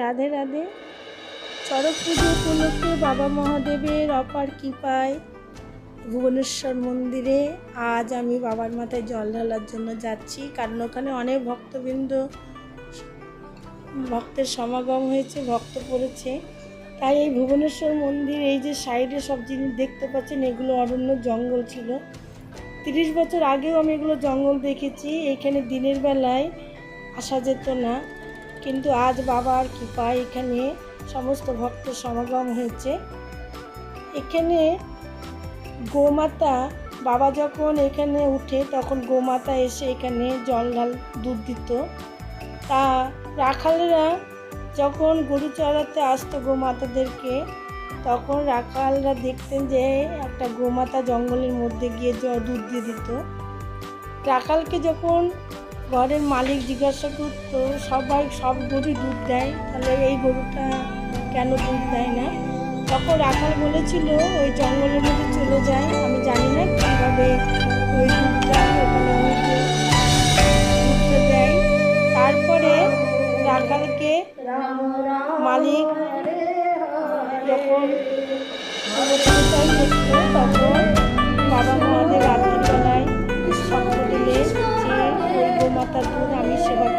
রাধে রাধে। চড়ক পুজো উপলক্ষে বাবা মহাদেবের অপার কৃপায় ভুবনেশ্বর মন্দিরে আজ আমি বাবার মাথায় জল ঢালার জন্য যাচ্ছি, কারণ ওখানে অনেক ভক্তবৃন্দ, ভক্তের সমাগম হয়েছে, ভক্ত পড়েছে। তাই এই ভুবনেশ্বর মন্দির, এই যে সাইডে সব জিনিস দেখতে পাচ্ছেন, এগুলো অরণ্য জঙ্গল ছিল। তিরিশ বছর আগেও আমি এগুলো জঙ্গল দেখেছি, এখানে দিনের বেলায় আসা যেত না। কিন্তু আজ বাবার কৃপায় এখানে সমস্ত ভক্ত সমাগম হয়েছে। এখানে গোমাতা, বাবা যখন এখানে উঠে তখন গোমাতা এসে এখানে জল ঢাল, দুধ দিত। তা রাখালেরা যখন গরু চড়াতে আসতো গোমাতাদেরকে, তখন রাখালরা দেখতেন যে একটা গোমাতা জঙ্গলের মধ্যে গিয়ে দুধ দিয়ে দিত। রাখালকে যখন ঘরের মালিক জিজ্ঞাসা করতো, সবাই সব গরু দুধ দেয়, তাহলে এই গরুটা কেন দুধ দেয় না? তখন রাখাল বলেছিল, ওই জঙ্গলের মধ্যে চলে যায়, আমি জানি না কীভাবে ওই দুধটা ওখানে দেয়। তারপরে রাখালকে মালিক যখন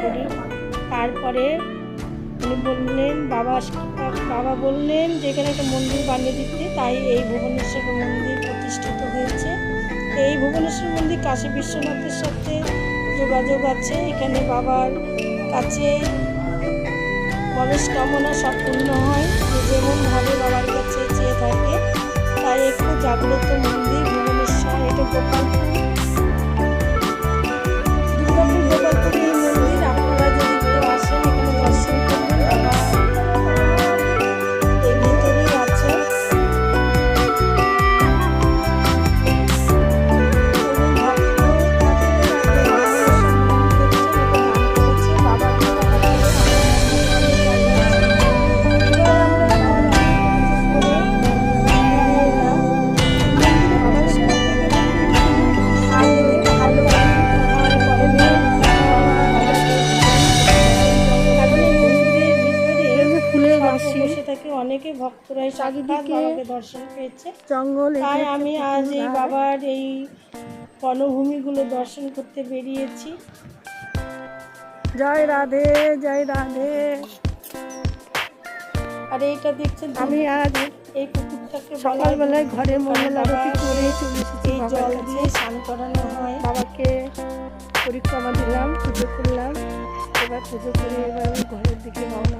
করি। তারপরে উনি বললেন, বাবা বাবা বললেন যে এখানে একটা মন্দির বানিয়ে দিতে তাই এই ভুবনেশ্বর মন্দির প্রতিষ্ঠিত হয়েছে। এই ভুবনেশ্বর মন্দির কাশী বিশ্বনাথের সাথে যোগাযোগ আছে। এখানে বাবার কাছে মনস্কামনা সব পূর্ণ হয় যেমনভাবে বাবার কাছে চেয়ে থাকে, তাই একটু জাগ্রত মন্দির ভুবনেশ্বর, এটা গোপালপুর অনেকে ভক্তরা এই চারিদিকে দর্শন পেয়েছে। জঙ্গল তাই আমি আজ এই বাবার এই বনভূমিগুলো দর্শন করতে বেরিয়েছি। জয় রাধে জয় রাধে। আর এইটা দেখছেন আমি আজ এই কুকুরটাকে সকালবেলায় ঘরে। মঙ্গল আরতি করে চলে এসেছি এই জল দিয়ে স্নান করানো হয়। বাবাকে পরিক্রমা দিলাম পুজো করলাম। এবার পুজো করে এবার ঘরের দিকে রওনা